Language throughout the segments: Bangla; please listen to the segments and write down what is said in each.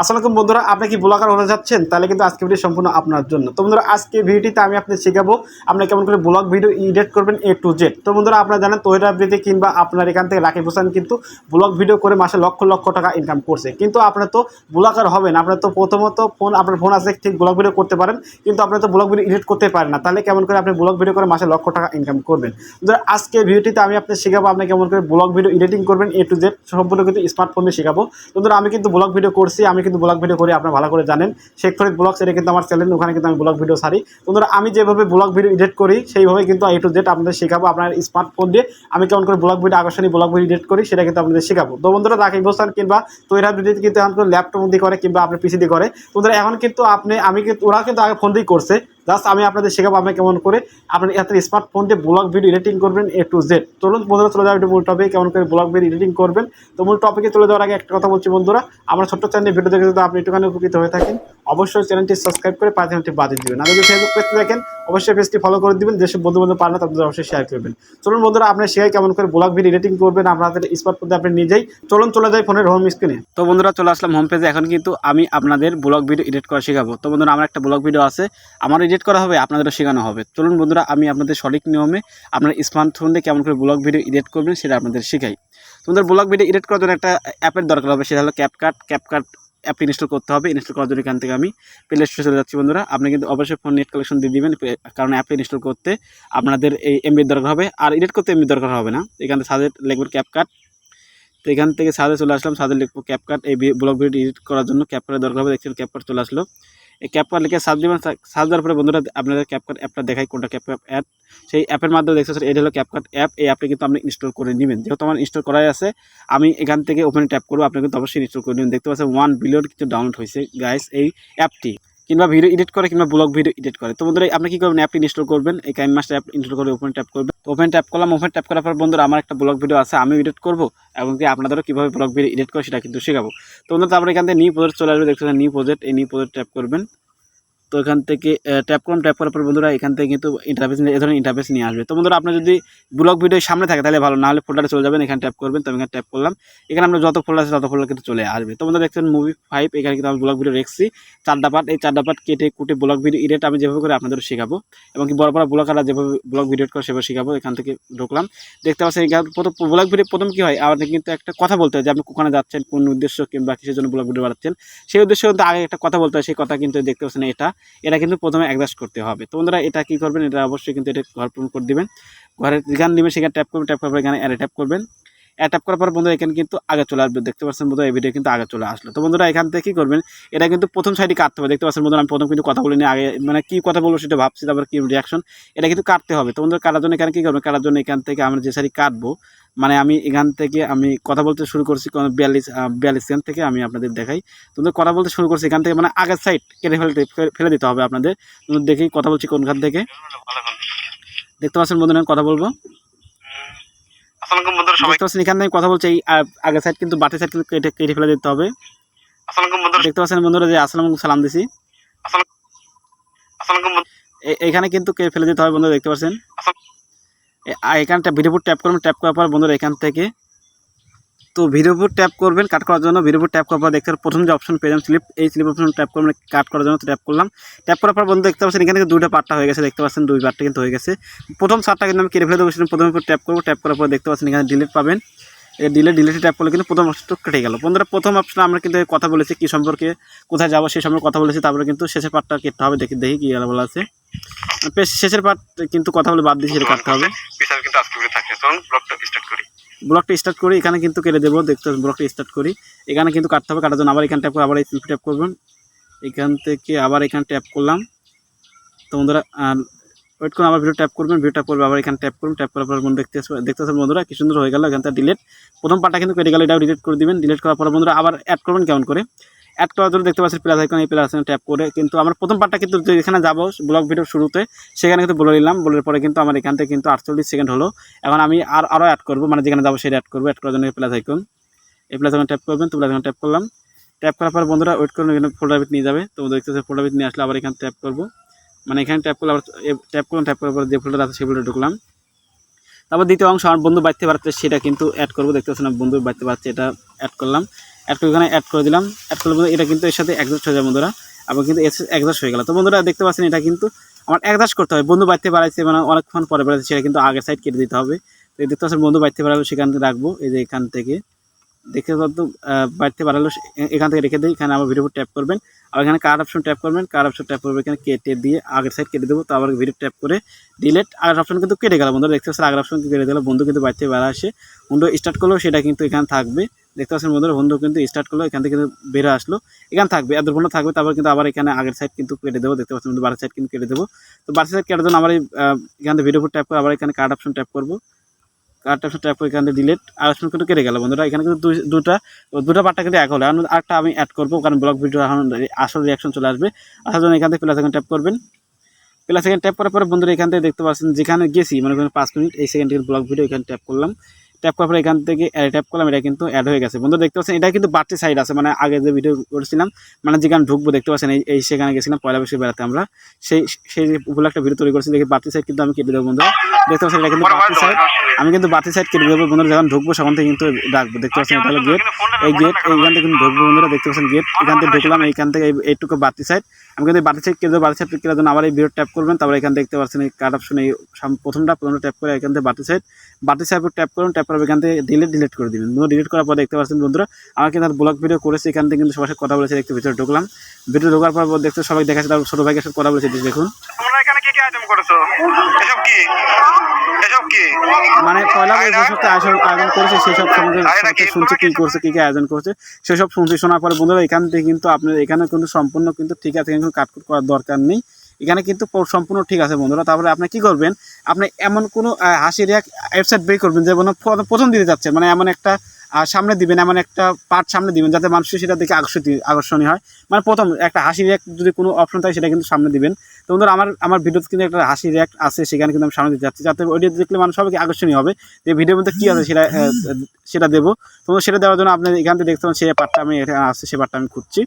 আসসালামু আলাইকুম বন্ধুরা, আপনি কি ব্লগার হতে যাচ্ছেন? তাহলে কিন্তু আজকে ভিডিও সম্পূর্ণ আপনার জন্য। তো বন্ধুরা, আজকে ভিডিওটিতে আমি আপনাদের শেখাবো, আপনি কেমন করে ব্লগ ভিডিও এডিট করবেন এ টু জেড তো বন্ধুরা, আপনারা জানেন তৈরি আবৃত্তি কিংবা আপনার এখান থেকে রাকিব হোসেন কিন্তু ব্লগ ভিডিও করে মাসে লক্ষ লক্ষ টাকা ইনকাম করছে। কিন্তু আপনার তো ব্লগার হবেন আপনার তো প্রথমত ফোন, আপনার ফোন আছে, ঠিক ব্লগ ভিডিও করতে পারেন, কিন্তু আপনার তো ব্লগ ভিডিও এডিট করতে পারেন না। তাহলে কেমন করে আপনি ব্লগ ভিডিও করে মাসে লক্ষ টাকা ইনকাম করবেন? বন্ধুরা, আজকে ভিডিওটিতে আমি আপনাদের শেখাবো, আপনি কেমন করে ব্লগ ভিডিও এডিটিং করবেন এ টু জেড সম্পূর্ণ কিন্তু স্মার্টফোন শেখাবো। বন্ধুরা, আমি কিন্তু ব্লগ ভিডিও করছি, আমি কিন্তু ব্লগ ভিডিও করি, আপনারা ভালো করে জানেন। শেখ ফরিদ ব্লগস এটা কিন্তু আমার চ্যানেল ওখানে কিন্তু আমি ব্লগ ভিডিও সারি। বন্ধুরা, আমি যেভাবে ব্লগ ভিডিও এডিট করি, সেইভাবে কিন্তু এ টু জেড আপনাদের শেখাবো, আপনার স্মার্টফোন দিয়ে। আমি কেমন করে ব্লগ ভিডিও আকর্ষণীয় ব্লগ ভিডিও এডিট করি, সেটা কিন্তু আপনাদের শেখাবো। তো বন্ধুরা রাকিব বসান কিংবা তৈরি যদি কিন্তু এখন ল্যাপটপ দিয়ে করে কিংবা আপনার পিসি দিয়ে করে। বন্ধুরা, এখন কিন্তু আপনি, আমি কিন্তু, ওরা কিন্তু আগে ফোন দিয়ে করছে। জাস্ট আমি আপনাদের শেখাবো আপনি কেমন করে আপনার এত স্মার্টফোন দিয়ে ব্লগ ভিডিও এডিটিং করবেন এ টু জেড চলুন বন্ধুরা, চলে যাবে একটু মূল টপিক কেমন করে ব্লগ ভিডিও এডিটিং করবেন। তো মূল টপিকে চলে যাওয়ার আগে একটা কথা বলছি বন্ধুরা, আমার ছোট্ট চ্যানেল ভিডিও দেখে যদি আপনি একটুখানি উপকৃত হয়ে থাকেন অবশ্যই চ্যানেলটি সাবস্ক্রাইব করে পাঁচ চ্যানেলটি বাজিয়ে দিবেন। আর যদি ফেসবুক পেজটি দেখেন, অবশ্যই পেজটি ফলো করে দিবেন। যেসব বন্ধু বান্ধব পারেন তাদের অবশ্যই শেয়ার করবেন। চলুন বন্ধুরা, আপনার শেয়ার কেমন করে ব্লগ ভিডিও এডিটিং করবেন, আপনাদের স্মার্টফোন দিয়ে আপনি নিজেই চলুন, চলে যাই ফোনের হোম স্ক্রিনে তো বন্ধুরা, চলে আসলাম হোম পেজে এখন কিন্তু আমি আপনাদের ব্লগ ভিডিও এডিট করা শেখাবো। তো বন্ধুরা, আমার একটা ব্লগ ভিডিও আছে। আমার এডিট করা হবে, আপনাদেরও শেখানো হবে। চলুন বন্ধুরা, আমি আপনাদের সঠিক নিয়মে আপনার স্মার্টফোন দিয়ে কেমন করে ব্লগ ভিডিও এডিট করবেন, সেটা আপনাদের শেখাই। তোমাদের ব্লগ ভিডিও এডিট করার জন্য একটা অ্যাপের দরকার হবে, সেটা হলো ক্যাপকাট ক্যাপকাট অ্যাপ ইনস্টল করতে হবে, ইনস্টল করার জন্য এখান থেকে আমি প্লে স্টোরে চলে যাচ্ছি বন্ধুরা। আপনি কিন্তু অবশ্যই ফোন নেট কালেকশন দিয়ে দেবেন কারণ অ্যাপটি ইনস্টল করতে আপনাদের এই এমবির দরকার হবে, আর এডিট করতে এমবির দরকার হবে না। এখান থেকে সাজে লিখবেন ক্যাপকাট তো এখান থেকে সাজে চলে আসলাম সাজে লিখব ক্যাপকাট এই ব্লগ ভিডিও এডিট করার জন্য ক্যাপকাটের দরকার হবে, দেখছেন ক্যাপকাট চলে আসলো। এই ক্যাপকাট লিখে সার্চ দেবেন, সার্চ দেওয়ার পরে বন্ধুরা আপনাদের ক্যাপকাট অ্যাপটা দেখায় কোনটা ক্যাপকাট অ্যাপ সেই অ্যাপের মাধ্যমে দেখতে স্যার এটা হলো ক্যাপকাট অ্যাপ এই অ্যাপটি কিন্তু আপনি ইনস্টল করে নেবেন। যেহেতু আমার ইনস্টল করাই আছে, আমি এখান থেকে ওপেন ট্যাপ করব, আপনি কিন্তু অবশ্যই ইনস্টল করে নেবেন। দেখতে পাচ্ছেন ওয়ান বিলিয়ন কিন্তু ডাউনলোড হয়েছে। গাইস এই অ্যাপটি কিংবা ভিডিও এডিট করে কিংবা ব্লগ ভিডিও এডিট করে। তো বন্ধুরা, আপনি কি করবেন? অ্যাপটি ইনস্টল করবেন। এই কাইম মাস্টার অ্যাপ ইনস্টল করে ওপেন ট্যাপ করবেন। ওপেন ট্যাপ করলাম। ওপেন ট্যাপ করার পর বন্ধুরা, আমার একটা ব্লগ ভিডিও আছে আমি এডিট করব এবং কি আপনাদেরও কীভাবে ব্লগ ভিডিও এডিট করে সেটা কিন্তু শেখাবো। তো বন্ধুরা, তারপরে এখান থেকে নিউ প্রজেক্ট চলে আসবে। দেখতে নিউ প্রজেক্ট এই নিউ প্রজেক্ট ট্যাপ করবেন। তো এখান থেকে ট্যাপ করুন ট্যাপ করার পর বন্ধুরা এখান থেকে কিন্তু ইন্টারফেস এ ধরনের ইন্টারফেস নিয়ে আসবে। তো বন্ধুরা, আপনার যদি ব্লগ ভিডিও সামনে থাকে, তাহলে ভালো। নাহলে ফোল্ডারে চলে যাবেন, এখানে ট্যাপ করবেন, তো এখানে ট্যাপ করলাম। এখানে আমরা যত ফোল্ডার আছে, তত ফোল্ডার কিন্তু চলে আসবে। তো বন্ধুরা, দেখছেন মুভি ফাইভ এখানে কিন্তু আমি ব্লগ ভিডিও রেখছি। চারটা পার্ট এই চারটা পার্ট কেটে কুটে ব্লগ ভিডিও এডিট আমি যেভাবে করে আপনাদের শেখাবো। এবং কি বড় বড় ব্লগাররা যেভাবে ব্লগ ভিডিও করে, সেভাবে শেখাবো, এখান থেকে ঢুকলাম। দেখতে পাচ্ছেন, এখানে প্রথম ব্লগ ভিডিও প্রথম কী হয়, আমাদের কিন্তু একটা কথা বলতে হয় যে আপনি কোখানে যাচ্ছেন, কোন উদ্দেশ্য কিংবা কিসের জন্য ব্লগ ভিডিও বাড়াচ্ছেন সেই উদ্দেশ্য কিন্তু আগে একটা কথা বলতে হয়, সেই কথা কিন্তু দেখতে পাচ্ছেন এটা। এটা কিন্তু প্রথমে অ্যাডজাস্ট করতে হবে। তো বন্ধুরা, এটা কী করবেন? এটা অবশ্যই কিন্তু এটা ঘর পূরণ করে দেবেন। ঘরের যেখানে নেবেন সেখানে ট্যাপ করবেন ট্যাপ পর এখানে অ্যাডে ট্যাপ করবেন। অ্যাড ট্যাপ করার পর বন্ধুরা, এখানে কিন্তু আগে চলে আসবে। দেখতে পাচ্ছেন বন্ধুরা, এই ভিডিও কিন্তু আগে চলে আসলো। তো বন্ধুরা, এখান থেকে কী করবেন? এটা কিন্তু প্রথম সাইডে কাটতে হবে। দেখতে পাচ্ছেন বন্ধুরা, আমি প্রথম কিন্তু কথা বলিনি আগে মানে কী কথা বলব সেটা ভাবছি, তারপর কী রিয়াকশন এটা কিন্তু কাটতে হবে। তো বন্ধুরা, কাটার জন্য এখানে কী করবেন? কাটার জন্য এখান থেকে আমরা যে সাইড কাটবো মানে আমি এখান থেকে আমি কথা বলতে শুরু করছি বিয়াল্লিশ বিয়াল্লিশ সেকেন্ড থেকে আমি আপনাদের দেখাই। তোমাদের কথা বলতে শুরু করছি এখান থেকে মানে আগের সাইড কেটে ফেলতে ফেলে দিতে হবে আপনাদের। দেখেই কথা বলছি কোনখান থেকে। দেখতে পাচ্ছেন বন্ধুরা কথা বলব। দেখতে পাচ্ছেন এখান থেকে কথা বলছি এই আগের সাইড কিন্তু বাটি সাইড কিন্তু কেটে কেটে ফেলে দিতে হবে। দেখতে পাচ্ছেন বন্ধুরা যে আসসালাম সালাম দিছি। এখানে কিন্তু কেটে ফেলে দিতে হবে বন্ধুরা দেখতে পাচ্ছেন। আসসালাম। এ- এখানটা ভিডিওপুর ট্যাপ করবেন ট্যাপ করার পর বন্ধুরা এখান থেকে। তো ভিডিওপুর ট্যাপ করবেন কাট করার জন্য ভিডিওপুর ট্যাপ করার পর দেখতে প্রথম যে অপশন পেলাম স্লিপ এই স্লিপ অপশন ট্যাপ করবেন কাট করার জন্য ট্যাপ করলাম। ট্যাপ করার পর বন্ধু দেখতে পাচ্ছেন এখানে দুইটা পার্টটা হয়ে গেছে, দেখতে পাচ্ছেন দুই পার্টটা কিন্তু হয়ে গেছে। প্রথম সারটা কিন্তু আমি কেটে ফেলে দেবো প্রথমে ট্যাপ করব ট্যাপ করার পর দেখতে পাচ্ছেন এখানে ডিলিট পাবেন। এই ডিলে ডিলেটে ট্যাপ করলে কিন্তু প্রথম অপশনটা কেটে গেল। বন্ধুরা প্রথম অপশনে আমরা কিন্তু কথা বলেছি কী সম্পর্কে কোথায় যাব সেই সম্পর্কে কথা বলেছি তারপরে কিন্তু শেষের পার্টটা কেটে হবে দেখি দেখি কী বলা আছে। শেষের পার্ট কিন্তু কথা বলে বাদ দিয়ে সেটা কাটতে হবে। কিন্তু আজকে থাকে ব্লগটা স্টার্ট করি। ব্লকটা স্টার্ট করি এখানে কিন্তু কেটে দেবো দেখতে ব্লকটা স্টার্ট করি। এখানে কিন্তু কাটতে হবে কাটার জন্য আবার এখানে ট্যাপ করে আবার এই ট্যাপ করবেন। এখান থেকে আবার এখানে ট্যাপ করলাম। তো বন্ধুরা ওয়েট করুন, আবার ভিডিও ট্যাপ করবেন ভিডিও ট্যাপ করবে, আবার এখানে ট্যাপ করুন ট্যাপ করার পর বন্ধু দেখতে দেখতে পাচ্ছেন বন্ধুরা, কি সুন্দর হয়ে গেল এখান থেকে ডিলেট প্রথম পার্টটা কিন্তু কেটে গেল, এটাও ডিলিট করে দিবেন। ডিলিট করার পর বন্ধুরা আবার অ্যাড করবেন কেমন করে? অ্যাড করার জন্য দেখতে পাচ্ছেন প্লাস আইকন এই প্লাস আইকন ট্যাপ করে। কিন্তু আমার প্রথম পার্টটা কিন্তু যেখানে যাব ব্লগ ভিডিও শুরুতে, সেখানে কিন্তু বলে নিলাম। বলার পরে কিন্তু আমার এখান থেকে কিন্তু আটচল্লিশ সেকেন্ড হলো। এখন আমি আর আরও অ্যাড করব মানে যেখানে যাব সেটা অ্যাড করব। অ্যাড করার জন্য প্লাস আইকন এই প্লাস আইকন ট্যাপ করবেন, তো প্লাস আইকন ট্যাপ করলাম। ট্যাপ করার পর বন্ধুরা ওয়েট করুন, এখানে ফোল্ডার বিট নিয়ে যাবে। তো দেখতে পাচ্ছেন ফোল্ডার বিট নিয়ে আসলে আবার এখানে ট্যাপ করব। মানে এখানে ট্যাপ করলে আবার ট্যাপ করুন ট্যাপ করার পর যে ফোল্ডার আছে সেই ফোল্ডারে ঢুকলাম। তারপর দ্বিতীয় অংশ আমার বন্ধু বাড়তে পারছে সেটা কিন্তু অ্যাড করব, দেখতে পাচ্ছেন বন্ধু বাড়তে পারছে এটা অ্যাড করলাম। অ্যাড করে এখানে অ্যাড করে দিলাম অ্যাড করলে এটা কিন্তু এর সাথে অ্যাডজাস্ট হয়ে যায় বন্ধুরা। আবার কিন্তু অ্যাডজাস্ট হয়ে গেল। তো বন্ধুরা দেখতে পাচ্ছেন, এটা কিন্তু আমার অ্যাডজাস্ট করতে হবে। বন্ধু বাড়িতে বাড়াইছে মানে অনেকক্ষণ পরে বাড়াইছে, সেটা কিন্তু আগের সাইড কেটে দিতে হবে। তো দেখতে পাচ্ছেন বন্ধু বাড়িতে বাড়াবে সেখান থেকে রাখব, এই যে এখান থেকে। দেখতে পাচ্ছ বাড়িতে বাড়ালো এখান থেকে রেখে দিই, এখানে আবার ভিডিও ট্যাপ করবেন। আর এখানে কার্ড অপশন ট্যাপ করবেন কার্ড অপশন ট্যাপ করবেন এখানে কেটে দিয়ে আগের সাইড কেটে দেবো, তো আবার ভিডিও ট্যাপ করে ডিলেট আগের অপশন কিন্তু কেটে গেল বন্ধুরা, দেখতে পাচ্ছেন আগের অপশন কেটে দিল, বন্ধু কিন্তু বাড়িতে বেড়া আসে। বন্ধু স্টার্ট করলেও সেটা কিন্তু এখানে থাকবে। দেখতে পাচ্ছেন বন্ধুরা, বন্ধু কিন্তু স্টার্ট করল, এখান থেকে কিন্তু বেরো আসলো। এখানে থাকবে, এত বন্ধু থাকবে, তারপর কিন্তু আবার এখানে আগের সাইড কিন্তু কেটে দেবো, দেখতে পাচ্ছেন বন্ধু বারের সাইড কিন্তু কেটে দেবো। তো বারের সাইড কেটে জন্য আমার এখান থেকে ভিডিও ট্যাপ করে আবার এখানে কার্ড অপশন ট্যাপ করব। অপশন ট্যাপ করে এখান থেকে ডিলেট আর কিন্তু কেটে গেল বন্ধুরা। এখানে কিন্তু দুটা দুটা পার্টটা কিন্তু এক হলো। আর আরেকটা আমি অ্যাড করব, কারণ ব্লগ ভিডিও এখন আসল রিয়াকশন চলে আসবে। আসার জন্য এখান থেকে প্লাস এখানে ট্যাপ করবেন। প্লাস এখানে ট্যাপ করার পরে বন্ধুরা এখান থেকে দেখতে পাচ্ছেন, যেখানে গেছি মানে পাঁচ মিনিট, এই সেকেন্ড ব্লগ ভিডিও এখানে ট্যাপ করলাম। ট্যাপ করার পরে এখান থেকে অ্যাড ট্যাপ করলাম, এটা কিন্তু অ্যাড হয়ে গেছে। বন্ধু দেখতে পাচ্ছেন, এটা কিন্তু বাড়তি সাইড আছে। মানে আগে যে ভিডিও করেছিলাম মানে যেখানে ঢুকবো, দেখতে পাচ্ছেন, এই সেখানে গেছিলাম, পয়লা বৈশাখ বেড়াতে আমরা। সেই সেই উপরে একটা ভিডিও তৈরি করেছি, দেখি বাড়তি সাইড কিন্তু আমি কেটে দেবো, বন্ধুরা। দেখতে পাচ্ছেন, এটা কিন্তু বাড়তি সাইড আমি কিন্তু বাড়তি সাইড কেটে দেবো, বন্ধুরা, যখন ঢুকবো সেখান থেকে কিন্তু রাখব। দেখতে পাচ্ছেন, এটা হলো গেট এই গেট এইখান থেকে কিন্তু ঢুকবো, বন্ধুরা, দেখতে পাচ্ছেন গেট এখান থেকে ঢুকলাম, এইখান থেকে এইটুকু বাড়তি সাইড আমি কিন্তু সাইড কেটে দেবো বাড়তি সাইড কেটে জন্য আবার এই ভিডিও ট্যাপ করবেন তারপরে এখান দেখতে পাচ্ছেন এই কার্ড অপশন এই প্রথমটা প্রথমটা ট্যাপ করে এখান থেকে বাড়তি সাইড বাড়তি সাইড ট্যাপ করুন ট্যাপ করে এখান থেকে ডিলিট ডিলিট করে দিবেন। বন্ধু ডিলিট করার পর দেখতে পাচ্ছেন বন্ধুরা আমার কিন্তু ব্লগ ভিডিও করেছে এখান থেকে কিন্তু সবার সাথে কথা বলেছে দেখতে ভিতরে ঢুকলাম। ভিডিও ঢোকার পর দেখতে সবাই দেখাচ্ছে তার ছোটো ভাইকে সাথে কথা বলেছে দেখুন। তোমরা এখানে কি কি আইটেম করেছ? এসব কি? এসব কি? মানে পয়লা বৈশাখে আয়োজন আয়োজন করেছে সেই সব সম্বন্ধে শুনছি কি করছে? কি কি আয়োজন করছে সেসব শুনছি শোনার পরে বন্ধুরা এখান থেকে কিন্তু আপনার এখানে কিন্তু সম্পূর্ণ কিন্তু ঠিক আছে কোনো কাটকুট করার দরকার নেই। এখানে কিন্তু সম্পূর্ণ ঠিক আছে বন্ধুরা। তারপরে আপনি কি করবেন? আপনি এমন কোনো হাসির এক ওয়েবসাইট বের করবেন যে প্রথম দিতে যাচ্ছে মানে এমন একটা সামনে দিবেন, এমন একটা পার্ট সামনে দিবেন যাতে মানুষ সেটা দেখে আকর্ষিত আকর্ষণীয় হয়। মানে প্রথম একটা হাসির এক যদি কোনো অপশন থাকে সেটা কিন্তু সামনে দিবেন। তো বন্ধুরা, আমার আমার ভিডিওতে কিন্তু একটা হাসির এক আছে, সেখানে কিন্তু আমি সামনে দিতে যাচ্ছি। যাতে ওইটা দেখলে মানুষ সবাইকে আকর্ষণীয় হবে। যে ভিডিওর মধ্যে কী আছে সেটা সেটা দেবো। তো সেটা দেওয়ার জন্য আপনি এখান থেকে দেখতে পাচ্ছেন, সেই পার্টটা আমি এখানে আছে সে পার্টটা আমি খুঁজছি।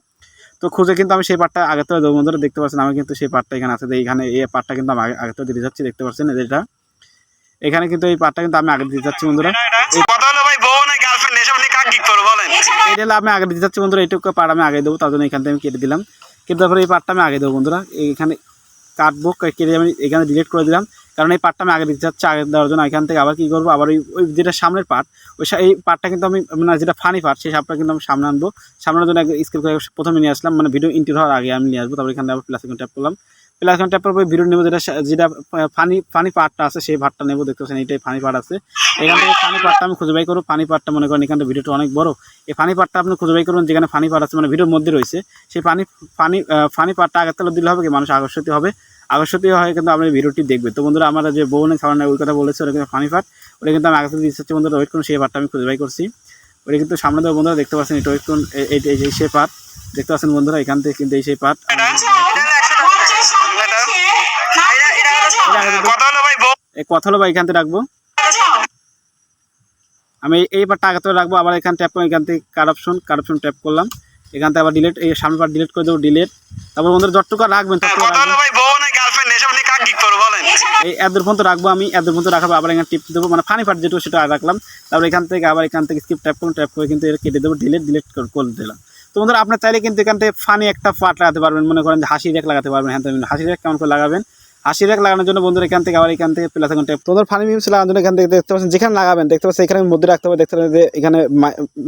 তো খুঁজে কিন্তু আমি সেই পার্টটা আগে থেকে দেবো বন্ধুরা দেখতে পাচ্ছেন আমি কিন্তু সেই পার্টটা এখানে আছে। তো এখানে এই পার্টটা কিন্তু আমি আগে আগে থেকে দিতে যাচ্ছি দেখতে পাচ্ছেন এটা। এখানে কিন্তু এই পার্টটা কিন্তু আমি আগে দিতে যাচ্ছি বন্ধুরা। কথা হলো ভাই বউ না গার্লফ্রেন্ড এসব নিয়ে কাক গিক করো বলেন? এটা আমি আগে দিতে যাচ্ছি বন্ধুরা। এইটুকু পার্ট আমি আগে দেবো তার জন্য এখান থেকে আমি কেটে দিলাম। কিন্তু তারপরে এই পার্টটা আমি আগে দেবো বন্ধুরা। এখানে কাটবো কেটে আমি এখানে ডিলিট করে দিলাম। কারণ এই পার্টটা আমি আগে দিতে যাচ্ছি আগে দেওয়ার জন্য এখান থেকে আবার কী করব? আবার ওই ওই যেটা সামনের পার্ট ওই এই পার্টটা কিন্তু আমি মানে যেটা ফানি পার্ট সেই সাপটা কিন্তু আমি সামনে আনব। সামনের জন্য স্কিপ করে প্রথমে নিয়ে আসলাম। মানে ভিডিও ইন্টার হওয়ার আগে আমি নিয়ে আসব। তারপর এখানে আবার প্লাস ট্যাপ করলাম। প্লাস ট্যাপ করার পরে ভিডিও নেব যেটা যেটা ফানি ফানি পার্টটা আছে, সেই পার্টটা নেব। দেখতে পাচ্ছেন এইটাই ফানি পার্ট আছে। এখান থেকে ফানি পার্টটা আমি খুঁজে বাই করব। ফানি পার্টটা মনে করেন এখান থেকে ভিডিওটা অনেক বড়। এই ফানি পার্টটা আপনি খুঁজে বাই করুন, যেখানে ফানি পার্ট আছে মানে ভিডিওর মধ্যে রয়েছে। সেই ফানি ফানি ফানি পার্টটা আগে তাহলে দিলে হবে কি? মানুষ আকর্ষিত হবে। আকর্ষিত হয় কিন্তু আমরা ভিডিওটি দেখবে। তো বন্ধুরা আমরা যে বউনে খাওয়ানো ওই কথা বলেছে ওটা কিন্তু ফানি পার্ট ওটা কিন্তু আমি আগে থেকে দিচ্ছি বন্ধুরা ওয়েট করুন সেই পার্টটা আমি খুঁজে বাই করছি। ওটা কিন্তু সামনে দেওয়া বন্ধুরা দেখতে পাচ্ছেন এটা ওয়েট করুন এই সেই পার্ট দেখতে পাচ্ছেন বন্ধুরা এখান থেকে কিন্তু এই সেই পার্ট কথা হলো ভাই বউ। এখান থেকে রাখব। আমি এই- আগে থেকে রাখব আবার এখান ট্যাপ এখান থেকে card option card option tap করলাম। এখান থেকে আবার ডিলিট এই সামনে পার্ট ডিলিট করে দেবো ডিলিট তারপর বন্ধুরা যতটুকু রাখবেন ততটুকু কথা হলো ভাই বউ না গার্লফ্রেন্ড এসব নিয়ে কাক গিক করো বলেন। এই এদের পর্যন্ত রাখব আমি এদের পর্যন্ত রাখাবো আবার এখানে টিপ দেবো। মানে ফানি পার্ট যেটা সেটা রাখলাম। তারপর এখান থেকে আবার এখান থেকে স্কিপ ট্যাপ করুন ট্যাপ করে কিন্তু এটা কেটে দেবো ডিলিট ডিলিট করে দিলাম। তো বন্ধুরা আপনার চাইলে কিন্তু এখান থেকে ফানি একটা পার্ট লাগাতে পারবেন। মনে করেন যে হাসি রেক লাগাতে পারবেন। হ্যাঁ হাসি রেক কেমন করে লাগাবেন? হাসি রেক লাগানোর জন্য বন্ধুরা এখান থেকে, আবার এখান থেকে প্লাস এখন ট্যাপ তোমাদের ফানি মিমস লাগানোর জন্য এখান থেকে দেখতে পাচ্ছেন, যেখানে লাগাবেন, দেখতে পাচ্ছেন, এখানে মধ্যে রাখতে হবে, দেখতে পাচ্ছেন যে এখানে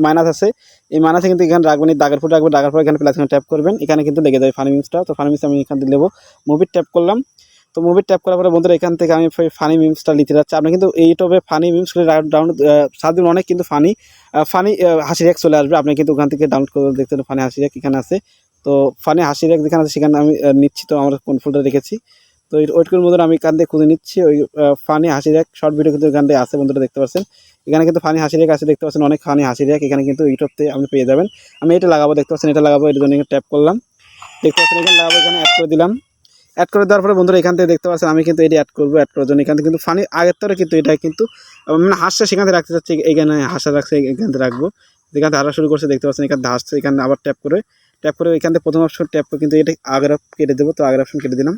মাইনাস আছে। এই মাইনাসে কিন্তু এখানে রাখবেন এই দাগের ফুট রাখবেন দাগের পর এখানে প্লাস ট্যাপ করবেন। এখানে কিন্তু লেগে যাবে ফানি মিমসটা তো ফানি মিমস আমি এখান থেকে দেবো মুভির ট্যাপ করলাম। তো মুভি ট্যাপ করার পরে বন্ধুরা এখান থেকে আমি ফানি মিমসটা নিতে যাচ্ছি। আপনি কিন্তু ইউটিউবে ফানি মিমস করে ডাউনলোড সাত দিন অনেক কিন্তু ফানি ফানি হাসি রেক চলে আসবে। আপনি কিন্তু ওখান থেকে ডাউনলোড করে দেখতে ফানি হাসি রেক এখানে আছে। তো ফানি হাসি রেক যেখানে আছে, সেখানে আমি নিচ্ছি। তো আমার কোন ফুলটা রেখেছি? তো ওয়েট করে বন্ধুরা আমি এখান থেকে খুঁজে নিচ্ছি, ওই ফানি হাসি রেক শর্ট ভিডিও কিন্তু এখান আছে বন্ধুরা, দেখতে পাচ্ছেন। এখানে কিন্তু ফানি হাসি রেক আছে, দেখতে পাচ্ছেন অনেক ফানি হাসি রেক এখানে কিন্তু ইউটিউবতে আপনি পেয়ে যাবেন। আমি এটা লাগাবো, দেখতে পাচ্ছেন এটা লাগাবো, এর জন্য ট্যাপ করলাম। দেখতে পাচ্ছেন এখানে লাগাবো, এখানে অ্যাড করে দিলাম। অ্যাড করে দেওয়ার পরে বন্ধুরা এখান থেকে দেখতে পাচ্ছেন আমি কিন্তু এটি অ্যাড করব অ্যাড করার জন্য। এখান থেকে কিন্তু ফানি আগের তরে কিন্তু এটা কিন্তু মানে হাঁসটা সেখান থেকে রাখতে চাচ্ছি, এখানে হাঁসা রাখছে, এখান থেকে রাখব। যেখান থেকে শুরু করছে, দেখতে পাচ্ছেন এখান থেকে হাসছে, এখানে আবার ট্যাপ করে ট্যাপ করে এখান থেকে প্রথম অপশন ট্যাপ করে কিন্তু এটা আগের কেটে দেবো, তো আগের অপশন কেটে দিলাম।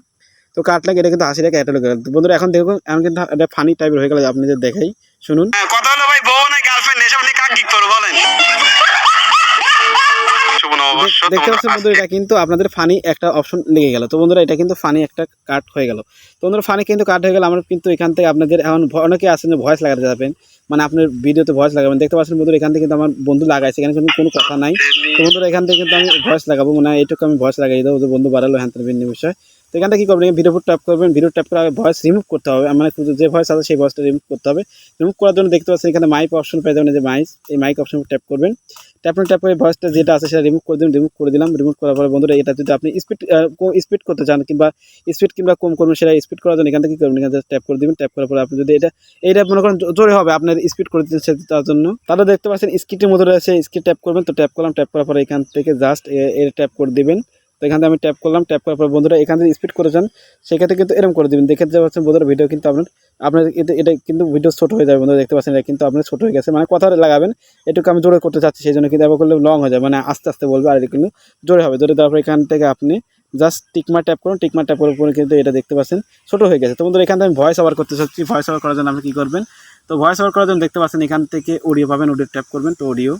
তো কাটলে এটা কিন্তু হাসি রেখে গেল বন্ধুরা এখন দেখুন এখন কিন্তু এটা ফানি টাইপের হয়ে গেল আপনাদের দেখাই শুনুন। কথা হলো ভাই বউ না গার্লফ্রেন্ড এসব নিয়ে কাক গিক করো বলেন? দেখতে পাচ্ছেন বন্ধুরা এটা কিন্তু আপনাদের ফানি একটা অপশন লেগে গেল। তো বন্ধুরা এটা কিন্তু ফানি একটা কাট হয়ে গেল। তো বন্ধুরা ফানি কিন্তু কাট হয়ে গেল আমরা কিন্তু এখান থেকে আপনাদের এখন অনেকে আছেন যে ভয়েস লাগাতে যাবেন মানে আপনার ভিডিওতে ভয়েস লাগাবেন। দেখতে পাচ্ছেন বন্ধুরা এখান থেকে কিন্তু আমার বন্ধু লাগাইছে এখানে কিন্তু কোনো কথা নাই। তো বন্ধুরা এখান থেকে কিন্তু আমি ভয়েস লাগাবো মানে এইটুকু আমি ভয়েস লাগাই দেবো যে বন্ধু বাড়ালো হ্যান বিষয় তো এখান থেকে কী করবেন? ভিডিও ট্যাপ করবেন ভিডিও ট্যাপ করে ভয়েস রিমুভ করতে হবে। মানে যে ভয়েস আছে সেই ভয়েসটা রিমুভ করতে হবে। রিমুভ করার জন্য দেখতে পাচ্ছেন এখানে মাইক অপশন পেয়ে যাবেন যে মাইক এই মাইক অপশন ট্যাপ করবেন। ট্যাপ ট্যাপ করে ভয়েসটা যেটা আছে সেটা রিমুভ করে দিন রিমুভ করে দিলাম। রিমুভ করার পরে বন্ধুরা, এটা যদি আপনি স্পিড স্পিড করতে চান কিংবা স্পিড কিংবা কম করবেন, সেটা স্পিড করার জন্য এখান থেকে কী করবেন? এখান থেকে ট্যাপ করে দিবেন। ট্যাপ করার পরে আপনি যদি এটা, এইটা মনে করেন জোরে হবে, আপনার স্পিড করে দিচ্ছে তার জন্য। তাহলে দেখতে পাচ্ছেন স্কিটের মধ্যে রয়েছে স্কিট ট্যাপ করবেন। তো ট্যাপ করলাম ট্যাপ করার পরে এখান থেকে জাস্ট এর ট্যাপ করে দিবেন। তো এখান থেকে আমি ট্যাপ করলাম ট্যাপ করার পর বন্ধুরা এখান থেকে স্পিড করেছেন সেক্ষেত্রে কিন্তু এরকম করে দিবেন। দেখে পাচ্ছেন বন্ধুরা ভিডিও কিন্তু আপনার আপনার এটা কিন্তু ভিডিও ছোট হয়ে যাবে বন্ধুরা, দেখতে পাচ্ছেন এটা কিন্তু আপনার ছোটো হয়ে গেছে। মানে কথা লাগাবেন, এটুকু আমি জোরে করতে চাচ্ছি, সেই জন্য কিন্তু এবার করলে লং হয়ে যাবে। মানে আস্তে আস্তে বলবে আর কিন্তু জোরে হবে। জোরে দেওয়ার পর এখান থেকে আপনি জাস্ট টিকমা ট্যাপ করুন টিকমা ট্যাপ করার পরে কিন্তু এটা দেখতে পাচ্ছেন ছোটো হয়ে গেছে। তো বন্ধুরা এখান থেকে আমি ভয়েস ওভার করতে চাচ্ছি। ভয়েস ওভার করার জন্য আপনি কী করবেন? তো ভয়েস ওভার করার জন্য দেখতে পাচ্ছেন এখান থেকে অডিও পাবেন অডিও ট্যাপ করবেন, তো অডিও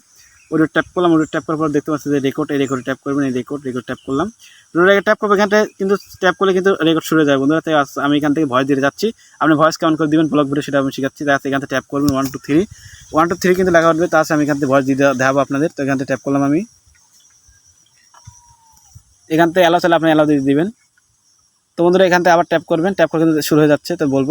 অডিও ট্যাপ করলাম অডিও ট্যাপ করার পর দেখতে পাচ্ছি যে রেকর্ড এই রেকর্ড ট্যাপ করবেন, এই রেকর্ড রেকর্ড ট্যাপ করলাম। রেকর্ড ট্যাপ করব, এখানটায় কিন্তু ট্যাপ করলে কিন্তু রেকর্ড শুরু হয়ে যায় বন্ধুরা। তাই আমি এখান থেকে ভয়েস দিয়ে যাচ্ছি। আপনি ভয়েস কেমন করে দিবেন ব্লগ ভিডিও সেটা আমি শেখাচ্ছি। তাহলে এখান থেকে ট্যাপ করবেন one two three one two three কিন্তু লেখা উঠবে তার আমি এখান থেকে ভয়েস দিয়ে দেখাবো আপনাদের। তো এখান থেকে ট্যাপ করলাম আমি। এখান থেকে অ্যালাউ চাইলে আপনি অ্যালাউ দিয়ে দিবেন। তো বন্ধুরা এখান থেকে আবার ট্যাপ করবেন। ট্যাপ করে কিন্তু শুরু হয়ে যাচ্ছে, তো বলব।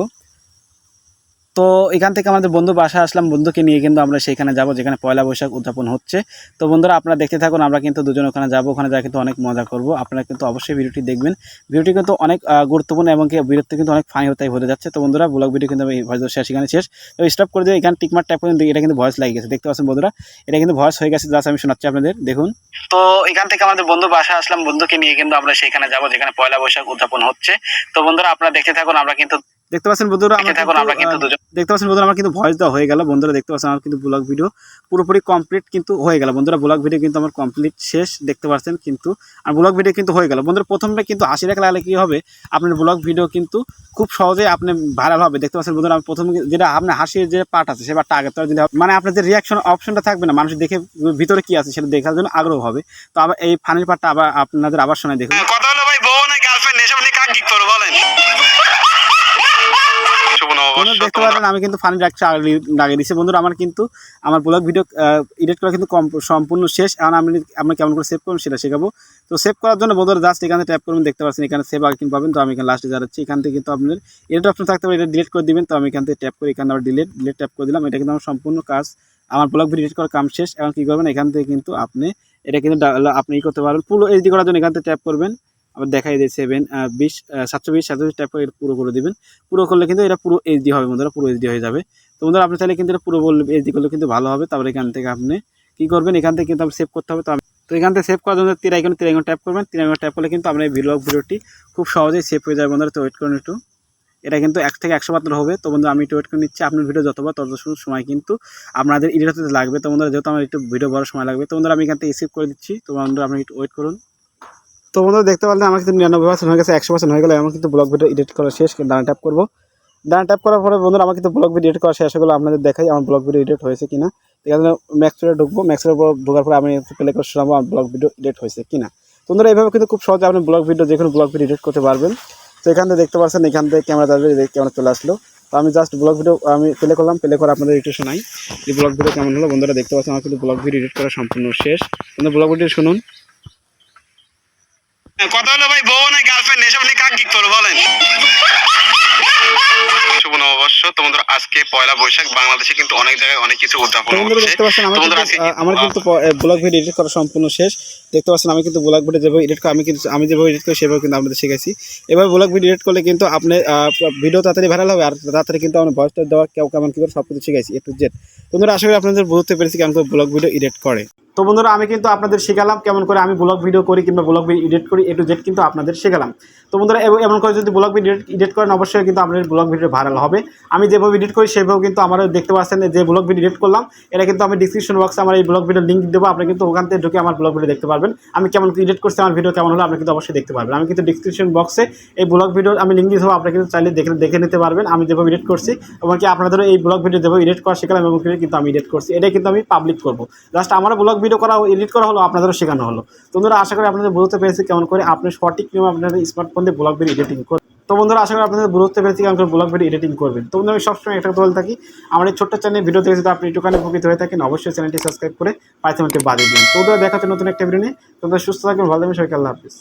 তো এখান থেকে আমাদের বন্ধু বাসা আসলাম, বন্ধুকে নিয়ে কিন্তু আমরা সেখানে যাব, যেখানে পয়লা বৈশাখ উদযাপন হচ্ছে। তো বন্ধুরা, আপনারা দেখতে থাকুন, আমরা কিন্তু দুজন ওখানে যাব, ওখানে যা কিন্তু অনেক মজা করব। আপনারা কিন্তু অবশ্যই ভিডিওটি দেখবেন। ভিডিওটি কিন্তু অনেক গুরুত্বপূর্ণ এবং ভিডিওতে কিন্তু অনেক ফানি হতে হতে যাচ্ছে। তো বন্ধুরা ব্লগ ভিডিও কিন্তু এই ভয়েস শেষ এখানে শেষ। তো স্টপ করে দিয়ে এখানে টিকমার ট্যাপ করে এটা কিন্তু ভয়েস লাগিয়ে গেছে। দেখতে পাচ্ছেন বন্ধুরা, এটা কিন্তু ভয়েস হয়ে গেছে জাস্ট আমি শোনাচ্ছি আপনাদের, দেখুন। তো এখান থেকে আমাদের বন্ধু বাসা আসলাম, বন্ধুকে নিয়ে কিন্তু আমরা সেখানে যাব, যেখানে পয়লা বৈশাখ উদযাপন হচ্ছে। তো বন্ধুরা, আপনারা দেখতে থাকুন, আমরা কিন্তু দেখতে পাচ্ছেন বন্ধুরা আমরা কিন্তু দেখতে পাচ্ছেন বন্ধুরা আমার কিন্তু ভয়েস দেওয়া হয়ে গেল। বন্ধুরা দেখতে পাচ্ছেন আমার কিন্তু ব্লগ ভিডিও পুরোপুরি কমপ্লিট কিন্তু হয়ে গেল। বন্ধুরা ব্লগ ভিডিও কিন্তু আমার কমপ্লিট শেষ দেখতে পাচ্ছেন কিন্তু আর ব্লগ ভিডিও কিন্তু হয়ে গেল। বন্ধুরা প্রথমে কিন্তু হাসি রেখা লাগলে কী হবে? আপনার ব্লগ ভিডিও কিন্তু খুব সহজে আপনি ভাইরাল হবে। দেখতে পাচ্ছেন বন্ধুরা আমি প্রথমে যেটা আপনার হাসির যে পার্ট আছে সে পার্টটা আগে তো হবে। মানে আপনার যে রিয়াকশন অপশনটা থাকবে না মানুষ দেখে ভিতরে কি আছে সেটা দেখার জন্য আগ্রহ হবে। তো আবার এই ফানির পার্টটা আবার আপনাদের আবার শোনায় দেখুন। কথা হলো ভাই বউ না গার্লফ্রেন্ড এসব নিয়ে কাক কি করব বলেন? বন্ধুরা দেখতে তোমরা পারবেন আমি কিন্তু ফানি একটা লাগিয়ে দিচ্ছি বন্ধুরা আমার কিন্তু আমার ব্লগ ভিডিও এডিট করা কিন্তু কম সম্পূর্ণ শেষ। এখন আমি আপনি কেমন করে সেভ করুন সেটা শেখাবো। তো সেভ করার জন্য বন্ধুরা জাস্ট এখানে ট্যাপ করবেন দেখতে পাচ্ছেন এখানে সেভ আইকন পাবেন। তো আমি এখানে লাস্টে যাচ্ছি এখান থেকে কিন্তু আপনার এডিট অপশন থাকতে পারে এটা ডিলিট করে দিবেন। তো আমি এখান থেকে ট্যাপ করে এখানে আবার ডিলিট ডিলিট ট্যাপ করে দিলাম। এটা কিন্তু আমার সম্পূর্ণ কাজ। আমার ব্লগ ভিডিও এডিট করার কাম শেষ। এখন কী করবেন এখান থেকে কিন্তু আপনি এটা কিন্তু আপনি ই করতে পারবেন। পুরো এইচডি করার জন্য এখান থেকে ট্যাপ করবেন। আবার দেখাই দিয়ে সেভেন বিশ সাতশো বিশ সাতশো বিশ ট্যাপ করে পুরো করে দিবেন। পুরো করলে কিন্তু এটা পুরো এইচডি হবে বন্ধুরা, পুরো এইচডি হয়ে যাবে। তো বন্ধুরা, আপনি চাইলে কিন্তু এটা পুরো বললে এইচডি করলে কিন্তু ভালো হবে। তারপরে এখান থেকে আপনি কী করবেন? এখান থেকে কিন্তু সেভ করতে হবে। তো তো এখান থেকে সেভ করার জন্য তিন আইকন ট্যাপ করবেন। তিন আইকন ট্যাপ করলে কিন্তু আপনার এই ভিডিও ভিডিওটি খুব সহজেই সেভ হয়ে যাবে বন্ধুরা। তো ওয়েট করুন একটু। এটা কিন্তু এক থেকে একশো মাত্র হবে। তো বন্ধু আমি একটু ওয়েট করে নিচ্ছি। আপনার ভিডিও যতবার তত সময় কিন্তু আপনাদের এডিট হতে লাগবে। তো বন্ধুরা, যেহেতু আমার একটু ভিডিও বড় সময় লাগবে, তো বন্ধুরা, আমি এখান থেকে সেভ করে দিচ্ছি। তো বন্ধুরা, আপনি একটু ওয়েট করুন। তো বন্ধুরা দেখতে পারলেন আমার কিন্তু নিরানব্বই পার্সেন্ট হয়ে গেছে, একশো পার্সেন্ট হয়ে গেলে আমার কিন্তু ব্লগ ভিডিও এডিট করা শেষ ডান ট্যাপ করব। ডান ট্যাপ করার পরে বন্ধুরা আমার কিন্তু ব্লগ ভিডিও এডিট করা শেষ গেলো, আপনাদের দেখাই আমার ব্লগ ভিডিও এডিট হয়েছে কিনা। এখানে ম্যাক্সরে ঢুকবো ম্যাক্সের পর ঢোকার পরে আমি প্লে করে শোনাবো আমার ব্লগ ভিডিও এডিট হয়েছে কিনা। বন্ধুরা এইভাবে কিন্তু খুব সহজে আপনি ব্লগ ভিডিও যে কোনো ব্লগ ভিডিও এডিট করতে পারবেন। তো এখান থেকে দেখতে পাচ্ছেন, এখান থেকে ক্যামেরা যাবে ক্যামেরা চলে আসলো। তো আমি জাস্ট ব্লগ ভিডিও আমি প্লে করলাম প্লে করে আপনাদের একটু শোনাই এই ব্লগ ভিডিও কেমন হলো। বন্ধুরা দেখতে পাচ্ছেন, আমার কিন্তু ব্লগ ভিডিও এডিট করা সম্পূর্ণ শেষ। বন্ধুরা ব্লগ ভিডিও শুনুন। কথা হলো ভাই বউ না গার্লফ্রেন্ড এসব নিয়ে কাক কি করব বলেন। শুভ নববর্ষ তোমাদের আজকে পয়লা বৈশাখ বাংলাদেশে কিন্তু অনেক জায়গায় অনেক কিছু উদযাপন হচ্ছে। আমার কিন্তু আজকে আমার কিন্তু ব্লগ ভিডিও এডিট করা সম্পূর্ণ শেষ। দেখতে পাচ্ছেন আমি কিন্তু ব্লগ ভিডিও যেভাবে এডিট করি আমি কিন্তু আমি যেভাবে এডিট করি সেভাবে কিন্তু আপনাদের শিখেছি এবার ব্লগ ভিডিও এডিট করলে কিন্তু আপনি ভিডিও তাড়াতাড়ি ভাইরাল হবে আর তাড়াতাড়ি কিন্তু আমরা ভয়েসটা দেওয়া কেউ কেমন কী করে সব কিছু শিখাইছি একটু জেড বন্ধুরা আশা করি আপনাদের বুঝতে পেরেছি কেমন করে ব্লগ ভিডিও এডিট করে। তো বন্ধুরা, আমি কিন্তু আপনাদের শেখালাম কেমন করে আমি ব্লগ ভিডিও করি কিংবা ব্লগ ভিডিও এডিট করি এ টু জেড কিন্তু আপনাদের শেখালাম। তো বন্ধুরা এমন করে যদি ব্লগ ভিডিও এডিট করেন, অবশ্যই কিন্তু আপনাদের ব্লগ ভিডিও ভাইরাল হবে। আমি যেভাবে এডিট করি সেভাবে কিন্তু আমার দেখতে পাচ্ছেন যে ব্লগ ভিডিও এডিট করলাম, এটা কিন্তু আমি ডিসক্রিপশন বক্সে আমার এই ব্লগ ভিডিও লিঙ্ক দেবো, আপনি কিন্তু ওখান থেকে ঢুকে আমার ব্লগ ভিডিও দেখতে পারবেন। আমি কেমন এডিট করছি, আমার ভিডিও কেমন হলো, আপনি কিন্তু অবশ্যই দেখতে পারবেন। আমি কিন্তু ডিসক্রিপশন বক্সে এই ব্লগ ভিডিও আমি লিঙ্ক দিয়ে দেবো, আপনি কিন্তু চাইলে দেখে দেখে নিতে পারবেন। আমি যেভাবে এডিট করছি, এবং কি আপনাদেরও এই ব্লগ ভিডিও যেভাবে এডিট করা শেখালাম এবং কিন্তু আমি এডিট করছি। এটাই কিন্তু আমি পাবলিক করব। জাস্ট আমার ব্লগ ভিডিও করা এডিট করা হলো, আপনাদেরও শেখানো হলো। তো বন্ধুরা, আশা করি আপনাদের বুঝতে পেরেছি কেমন করে আপনি সঠিক নিয়ম আপনাদের স্মার্টফোন দিয়ে ব্লগ ভিডিও এডিটিং করবেন তো বন্ধুরা, আশা করি আপনাদের বুঝতে পেরেছি কেমন করে ব্লগ ভিডিও এডিটিং করবেন। তো বন্ধুরা, আমি সবসময় একটা বলে থাকি, আমার এই ছোট্ট চ্যানেল ভিডিও দেখে যদি আপনি একটুখানি উপকৃত হয়ে থাকেন, অবশ্যই চ্যানেলটি সাবস্ক্রাইব করে পাইতে বাদে দিন। তো দেখা হচ্ছে নতুন একটা ভিডিও নিয়ে। তোমরা সুস্থ থাকবেন, ভালো থাকবেন, সবাইকে আল্লাহ হাফিজ।